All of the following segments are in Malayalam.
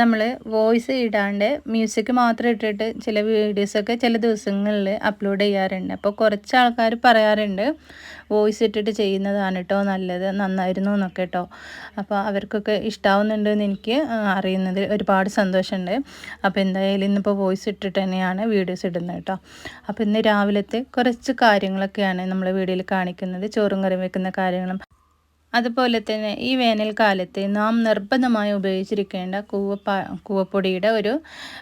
നമ്മൾ വോയിസ് ഇടാണ്ട് മ്യൂസിക് മാത്രം ഇട്ടിട്ട് ചില വീഡിയോസൊക്കെ ചില ദിവസങ്ങളിൽ അപ്ലോഡ് ചെയ്യാറുണ്ട്. അപ്പോൾ കുറച്ച് ആൾക്കാർ പറയാറുണ്ട് വോയിസ് ഇട്ടിട്ട് ചെയ്യുന്നതാണ് കേട്ടോ നല്ലത് നന്നായിരുന്നു എന്നൊക്കെ കേട്ടോ അപ്പോൾ അവർക്കൊക്കെ ഇഷ്ടാവുന്നുണ്ട് എന്ന് എനിക്ക് അറിയുന്നതിൽ ഒരുപാട് സന്തോഷമുണ്ട് അപ്പോൾ എന്തായാലും ഇന്നിപ്പോൾ വോയിസ് ഇട്ടിട്ട് തന്നെയാണ് വീഡിയോസ് ഇടുന്നത് കേട്ടോ അപ്പോൾ ഇന്ന് രാവിലത്തെ കുറച്ച് കാര്യങ്ങളൊക്കെയാണ് നമ്മൾ വീഡിയോയിൽ കാണിക്കുന്നത്. ചോറും കറി വെക്കുന്ന കാര്യങ്ങളും. അതുപോലെ തന്നെ ഈ വേനൽക്കാലത്ത് നാം നിർബന്ധമായി ഉപയോഗിച്ചിരിക്കേണ്ട കൂവപ്പ കൂവപ്പൊടിയുടെ ഒരു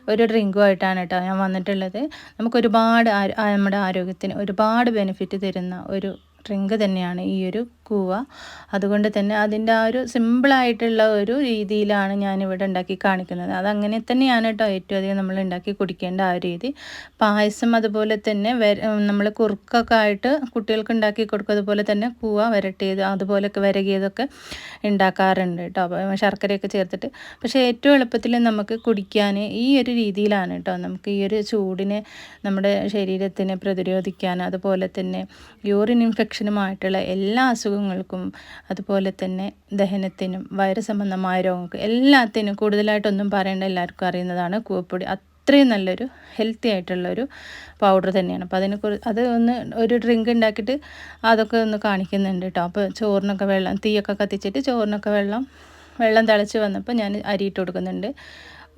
ഒരു ഡ്രിങ്കുമായിട്ടാണ് കേട്ടോ ഞാൻ വന്നിട്ടുള്ളത്. നമുക്കൊരുപാട് നമ്മുടെ ആരോഗ്യത്തിന് ഒരുപാട് ബെനിഫിറ്റ് തരുന്ന ഒരു ഡ്രിങ്ക് തന്നെയാണ് ഈ ഒരു കൂവ. അതുകൊണ്ട് തന്നെ അതിന്റെ ആ ഒരു സിമ്പിളായിട്ടുള്ള ഒരു രീതിയിലാണ് ഞാനിവിടെ ഉണ്ടാക്കി കാണിക്കുന്നത്. അതങ്ങനെ തന്നെയാണ് കേട്ടോ ഏറ്റവും അധികം നമ്മൾ ഉണ്ടാക്കി കുടിക്കേണ്ട ആ രീതി. പായസം അതുപോലെ തന്നെ നമ്മൾ കുറുക്കൊക്കെ ആയിട്ട് കുട്ടികൾക്ക് ഉണ്ടാക്കി കൊടുക്കും. അതുപോലെ തന്നെ കൂവ വരട്ടിയത് അതുപോലെയൊക്കെ വരകിയതൊക്കെ ഉണ്ടാക്കാറുണ്ട് കേട്ടോ. അപ്പോൾ ശർക്കരയൊക്കെ ചേർത്തിട്ട്. പക്ഷേ ഏറ്റവും എളുപ്പത്തിൽ നമുക്ക് കുടിക്കാൻ ഈ ഒരു രീതിയിലാണ് കേട്ടോ നമുക്ക് ഈ ഒരു ചൂടിനെ നമ്മുടെ ശരീരത്തിനെ പ്രതിരോധിക്കാൻ. അതുപോലെ തന്നെ യൂറിൻ ഇൻഫെക്ഷനുമായിട്ടുള്ള എല്ലാ അസുഖങ്ങൾക്കും അതുപോലെ തന്നെ ദഹനത്തിനും വയറ് സംബന്ധമായ രോഗങ്ങൾക്കും എല്ലാത്തിനും കൂടുതലായിട്ടൊന്നും പറയേണ്ട എല്ലാവർക്കും അറിയുന്നതാണ് കൂവപ്പൊടി. അത്രയും നല്ലൊരു ഹെൽത്തി ആയിട്ടുള്ളൊരു പൗഡർ തന്നെയാണ്. അപ്പോൾ അതിനെക്കുറിച്ച് അത് ഒന്ന് ഒരു ഡ്രിങ്ക് ഉണ്ടാക്കിയിട്ട് അതൊക്കെ ഒന്ന് കാണിക്കുന്നുണ്ട് കേട്ടോ അപ്പോൾ ചോറിനൊക്കെ വെള്ളം തീയൊക്കെ കത്തിച്ചിട്ട് ചോറിനൊക്കെ വെള്ളം വെള്ളം തിളച്ച് വന്നപ്പോൾ ഞാൻ അരിയിട്ട് കൊടുക്കുന്നുണ്ട്.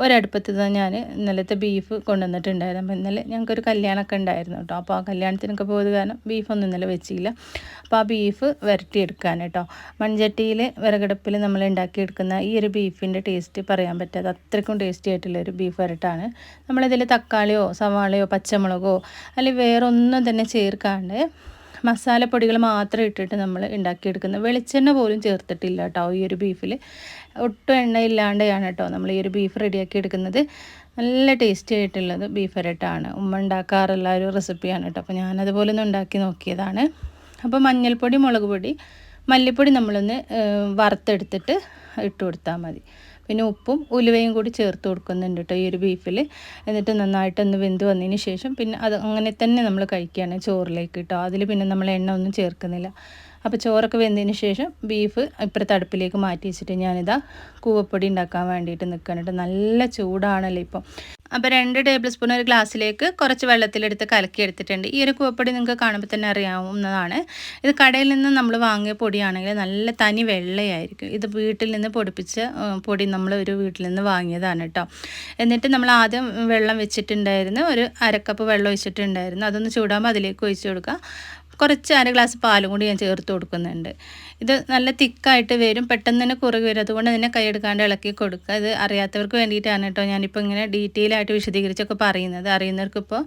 ഒരടുപ്പത്ത് തന്നെ ഞാൻ ഇന്നലത്തെ ബീഫ് കൊണ്ടുവന്നിട്ടുണ്ടായിരുന്നു. അപ്പോൾ ഇന്നലെ ഞങ്ങൾക്കൊരു കല്യാണമൊക്കെ ഉണ്ടായിരുന്നു കേട്ടോ. അപ്പോൾ ആ കല്യാണത്തിനൊക്കെ പോയത് കാരണം ബീഫൊന്നും ഇന്നലെ വെച്ചില്ല. അപ്പോൾ ആ ബീഫ് വരട്ടിയെടുക്കാൻ കേട്ടോ. മൺചട്ടിയിൽ വിറകടുപ്പിൽ നമ്മൾ ഉണ്ടാക്കിയെടുക്കുന്ന ഈ ഒരു ബീഫിന്റെ ടേസ്റ്റ് പറയാൻ പറ്റാതെ അത്രയ്ക്കും ടേസ്റ്റി ആയിട്ടുള്ള ഒരു ബീഫ് വരട്ടാണ്. നമ്മളിതിൽ തക്കാളിയോ സവാളയോ പച്ചമുളകോ അല്ലെങ്കിൽ വേറൊന്നും തന്നെ ചേർക്കാണ്ട് മസാലപ്പൊടികൾ മാത്രം ഇട്ടിട്ട് നമ്മൾ ഉണ്ടാക്കിയെടുക്കുന്നത്. വെളിച്ചെണ്ണ പോലും ചേർത്തിട്ടില്ല കേട്ടോ ഈ ഒരു ബീഫിൽ ഒട്ടും എണ്ണ ഇല്ലാണ്ടാണ് കേട്ടോ നമ്മൾ ഈ ഒരു ബീഫ് റെഡിയാക്കി എടുക്കുന്നത് നല്ല ടേസ്റ്റി ആയിട്ടുള്ളത് ബീഫ് ഇരട്ടാണ് ഉമ്മ ഉണ്ടാക്കാറുള്ള ഒരു റെസിപ്പിയാണ് കേട്ടോ. അപ്പോൾ ഞാനതുപോലെ ഒന്ന് ഉണ്ടാക്കി നോക്കിയതാണ്. അപ്പോൾ മഞ്ഞൾപ്പൊടി മുളക് പൊടി മല്ലിപ്പൊടി നമ്മളൊന്ന് വറുത്തെടുത്തിട്ട് ഇട്ട് കൊടുത്താൽ മതി. പിന്നെ ഉപ്പും ഉലുവയും കൂടി ചേർത്ത് കൊടുക്കുന്നുണ്ട് കേട്ടോ ഈ ഒരു ബീഫിൽ എന്നിട്ട് നന്നായിട്ടൊന്ന് വെന്ത് വന്നതിന് ശേഷം പിന്നെ അത് അങ്ങനെ തന്നെ നമ്മൾ കഴിക്കുകയാണ് ചോറിലേക്ക് കേട്ടോ. അതിൽ പിന്നെ നമ്മൾ എണ്ണ ഒന്നും ചേർക്കുന്നില്ല. അപ്പോൾ ചോറൊക്കെ വെന്തതിന് ശേഷം ബീഫ് ഇപ്പുറത്തെ അടുപ്പിലേക്ക് മാറ്റി വെച്ചിട്ട് ഞാനിതാ കൂവപ്പൊടി ഉണ്ടാക്കാൻ വേണ്ടിയിട്ട് നിൽക്കാനുണ്ട് നല്ല ചൂടാണല്ലോ ഇപ്പം. അപ്പോൾ രണ്ട് ടേബിൾ സ്പൂൺ ഒരു ഗ്ലാസ്സിലേക്ക് കുറച്ച് വെള്ളത്തിലെടുത്ത് കലക്കി എടുത്തിട്ടുണ്ട് ഈ ഒരു കൂവപ്പൊടി നിങ്ങൾക്ക് കാണുമ്പോൾ തന്നെ അറിയാവുന്നതാണ്. ഇത് കടയിൽ നിന്ന് നമ്മൾ വാങ്ങിയ പൊടിയാണെങ്കിൽ നല്ല തനി വെള്ളയായിരിക്കും. ഇത് വീട്ടിൽ നിന്ന് പൊടിപ്പിച്ച പൊടി നമ്മൾ ഒരു വീട്ടിൽ നിന്ന് വാങ്ങിയതാണ് കേട്ടോ എന്നിട്ട് നമ്മൾ ആദ്യം വെള്ളം വെച്ചിട്ടുണ്ടായിരുന്നു. ഒരു അരക്കപ്പ് വെള്ളം ഒഴിച്ചിട്ടുണ്ടായിരുന്നു. അതൊന്ന് ചൂടാകുമ്പോൾ അതിലേക്ക് ഒഴിച്ച് കൊടുക്കുക. കുറച്ച് അര ഗ്ലാസ് പാലും കൂടി ഞാൻ ചേർത്ത് കൊടുക്കുന്നുണ്ട്. ഇത് നല്ല തിക്കായിട്ട് വരും. പെട്ടെന്ന് തന്നെ കുറുകി വരും. അതുകൊണ്ട് തന്നെ കൈയെടുക്കാണ്ട് ഇളക്കി കൊടുക്കുക. ഇത് അറിയാത്തവർക്ക് വേണ്ടിയിട്ടാണ് കേട്ടോ ഞാനിപ്പോൾ ഇങ്ങനെ ഡീറ്റെയിൽ ആയിട്ട് വിശദീകരിച്ചൊക്കെ പറയുന്നത്. അറിയുന്നവർക്കിപ്പോൾ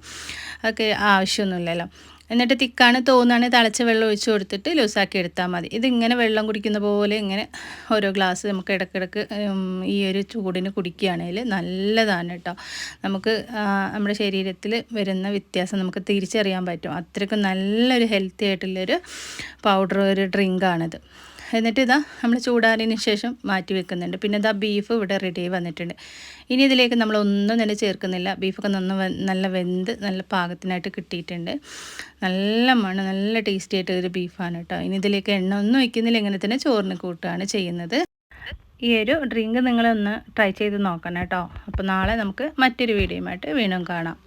ഒക്കെ ആവശ്യമൊന്നുമില്ലല്ലോ. എന്നിട്ട് തിക്കാണ് തോന്നുകയാണെങ്കിൽ തിളച്ച വെള്ളം ഒഴിച്ച് കൊടുത്തിട്ട് ലൂസാക്കി എടുത്താൽ മതി. ഇതിങ്ങനെ വെള്ളം കുടിക്കുന്ന പോലെ ഇങ്ങനെ ഓരോ ഗ്ലാസ് നമുക്ക് ഇടയ്ക്കിടയ്ക്ക് ഈ ഒരു ചൂടിന് കുടിക്കുകയാണെങ്കിൽ നല്ലതാണ് കേട്ടോ. നമുക്ക് നമ്മുടെ ശരീരത്തിൽ വരുന്ന വ്യത്യാസം നമുക്ക് തിരിച്ചറിയാൻ പറ്റും. അത്രയ്ക്കും നല്ലൊരു ഹെൽത്തി ആയിട്ടുള്ളൊരു പൗഡർ ഒരു ഡ്രിങ്കാണിത് എന്നിട്ട് ഇതാ നമ്മൾ ചൂടാറിയതിന് ശേഷം മാറ്റി വെക്കുന്നുണ്ട്. പിന്നെ ഇതാ ബീഫ് ഇവിടെ റെഡി ആയി വന്നിട്ടുണ്ട്. ഇനി ഇതിലേക്ക് നമ്മൾ ഒന്നും തന്നെ ചേർക്കുന്നില്ല. ബീഫൊക്കെ നന്ന നല്ല വെന്ത് നല്ല പാകത്തിനായിട്ട് കിട്ടിയിട്ടുണ്ട്. നല്ല മണം നല്ല ടേസ്റ്റി ആയിട്ട് ഒരു ബീഫാണ് കേട്ടോ ഇനി ഇതിലേക്ക് എണ്ണ ഒന്നും വയ്ക്കുന്നില്ല ഇങ്ങനെ തന്നെ ചോറിന് കൂട്ടുകയാണ് ചെയ്യുന്നത്. ഈ ഒരു ഡ്രിങ്ക് നിങ്ങളൊന്ന് ട്രൈ ചെയ്ത് നോക്കണം കേട്ടോ അപ്പോൾ നാളെ നമുക്ക് മറ്റൊരു വീഡിയോയുമായിട്ട് വീണ്ടും കാണാം.